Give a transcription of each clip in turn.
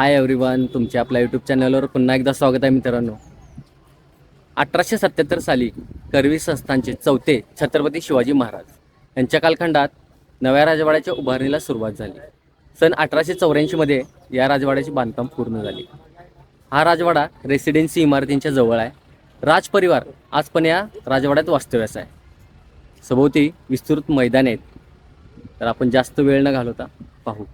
Hi everyone तुमच्या आपल्या YouTube चॅनलवर पुन्हा एकदा स्वागत आहे मित्रांनो. अठराशे सत्याहत्तर साली करवी संस्थांचे चौथे छत्रपती शिवाजी महाराज यांच्या कालखंडात नव्या राजवाड्याच्या उभारणीला सुरुवात झाली. सन अठराशे चौऱ्याऐंशीमध्ये या राजवाड्याचे बांधकाम पूर्ण झाले. हा राजवाडा रेसिडेन्सी इमारतींच्या जवळ आहे. राजपरिवार आज पण या राजवाड्यात वास्तव्यास आहे. सभोवती विस्तृत मैदान आहेत. तर आपण जास्त वेळ न घालवता पाहू.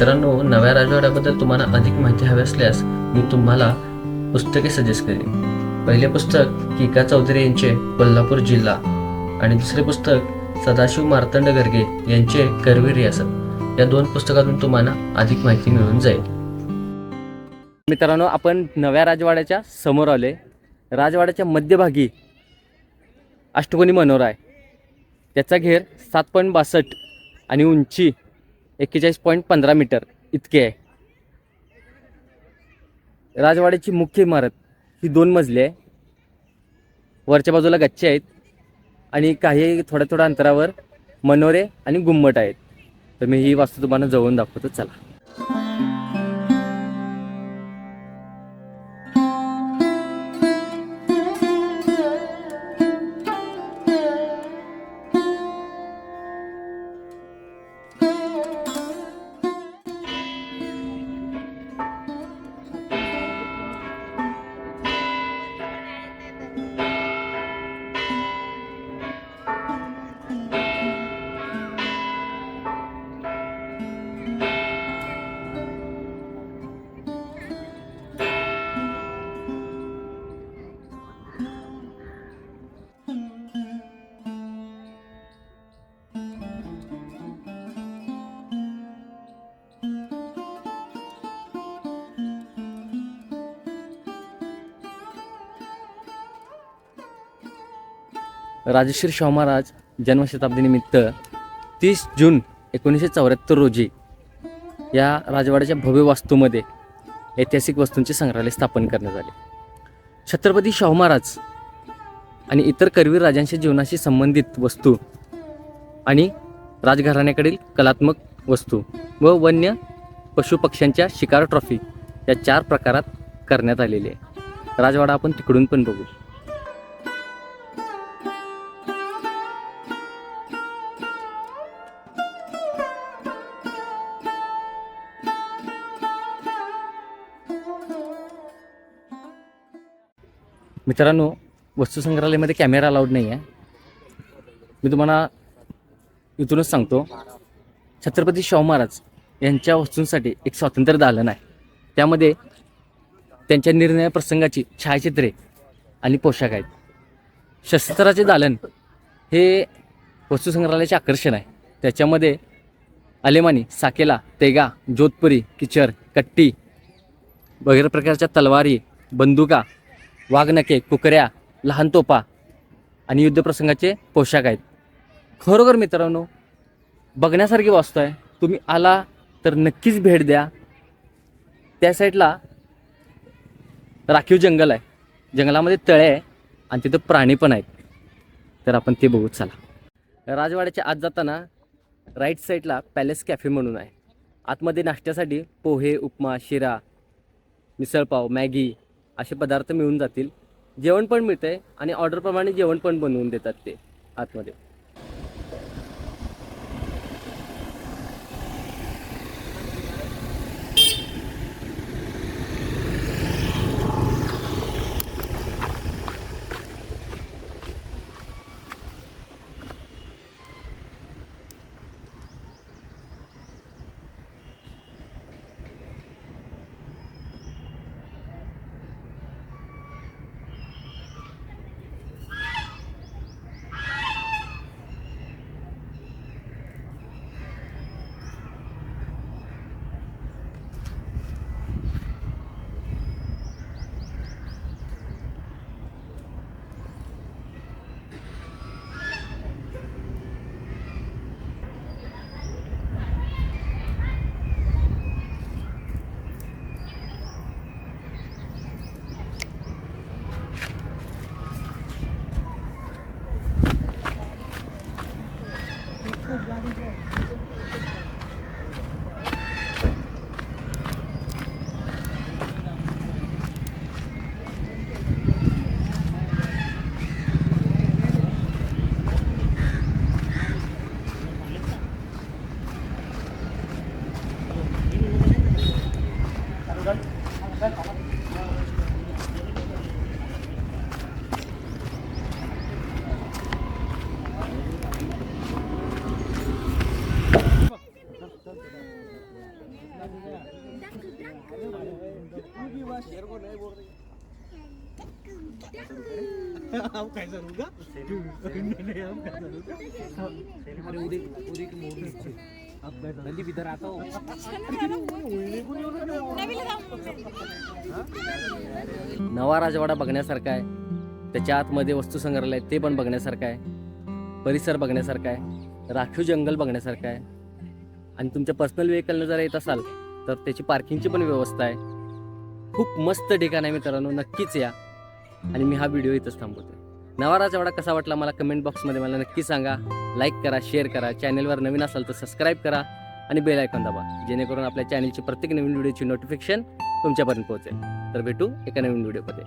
मित्रांनो नव्या राजवाड्याबद्दल तुम्हाला अधिक माहिती हवी असल्यास मी तुम्हाला पुस्तके सजेस्ट करेन. पहिले पुस्तक किका चौधरी यांचे कोल्हापूर जिल्हा आणि दुसरे पुस्तक सदाशिव मार्तंड गर्गे यांचे करवी रियासत. या दोन पुस्तकातून तुम्हाला अधिक माहिती मिळून जाईल. मित्रांनो आपण नव्या राजवाड्याच्या समोर आले राजवाड्याच्या मध्यभागी अष्टकोनी मनोरा आहे. त्याचा घेर सात पॉईंट बासष्ट आणि उंची एक्केचाळीस पॉईंट पंधरा मीटर इतके आहे. राजवाड्याची मुख्य इमारत ही दोन मजली आहे. वरच्या बाजूला गच्चे आहेत आणि काही थोड्या थोड्या अंतरावर मनोरे आणि गुम्मट आहेत. तर मी ही वास्तू तुम्हाला जवळून दाखवतो. चला. राजेश्री शाहू महाराज जन्मशताब्दीनिमित्त तीस जून एकोणीसशे चौऱ्याहत्तर रोजी या राजवाड्याच्या भव्य वास्तूमध्ये ऐतिहासिक वस्तूंचे संग्रहालय स्थापन करण्यात आले. छत्रपती शाहू महाराज आणि इतर करवीर राजांच्या जीवनाशी संबंधित वस्तू आणि राजघराण्याकडील कलात्मक वस्तू व वन्य पशुपक्ष्यांच्या शिकार ट्रॉफी या चार प्रकारात करण्यात आलेली आहे. राजवाडा आपण तिकडून पण बघू. मित्रांनो वस्तू संग्रहालयामध्ये कॅमेरा अलाउड नाही आहे मी तुम्हाला इथूनच सांगतो छत्रपती शाहू महाराज यांच्या वस्तूंसाठी एक स्वातंत्र्य दालन आहे. त्यामध्ये त्यांच्या निर्णय प्रसंगाची छायाचित्रे आणि पोशाख आहेत. शस्त्राचे दालन हे वस्तू संग्रहालयाचे आकर्षण आहे. त्याच्यामध्ये अलेमानी साकेला तेगा जोधपुरी किचर कट्टी वगैरे प्रकारच्या तलवारी बंदुका वाघनखे कुकऱ्या लहान तोपा आणि युद्धप्रसंगाचे पोशाख आहेत. खरोखर मित्रांनो बघण्यासारखी वास्तू आहे. तुम्ही आला तर नक्कीच भेट द्या. त्या साईडला राखीव जंगल आहे. जंगलामध्ये तळे आहे आणि तिथं प्राणी पण आहेत. तर आपण ते बघू चला. राजवाड्याच्या आत जाताना राईट साईडला पॅलेस कॅफे म्हणून आहे. आतमध्ये नाश्त्यासाठी पोहे उपमा शिरा मिसळपाव मॅगी असे पदार्थ मिळून जातील. जेवण पण मिळतंय आणि ऑर्डरप्रमाणे जेवण पण बनवून देतात ते आतमध्ये. हो. नवा राजवाडा बघण्यासारखा आहे. त्याच्या आतमध्ये वस्तू संग्रहालय आहे, ते पण बघण्यासारखं आहे. परिसर बघण्यासारखा आहे. राखीव जंगल बघण्यासारखं आहे. आणि तुमच्या पर्सनल व्हेकलनं जर येत असाल तर त्याची पार्किंगची पण व्यवस्था आहे. खूप मस्त ठिकाण आहे मित्रांनो नक्कीच या. आणि मी हा व्हिडिओ इथंच थांबवतो नवा राजवाडा कसा वाटला मला कमेंट बॉक्समध्ये मला नक्की सांगा. लाईक करा शेअर करा. चॅनेलवर नवीन असाल तर सबस्क्राईब करा आणि बेल आयकॉन दाबा जेणेकरून आपल्या चॅनलची प्रत्येक नवीन व्हिडिओची नोटिफिकेशन तुमच्यापर्यंत पोहोचेल. तर भेटू एका नवीन व्हिडिओमध्ये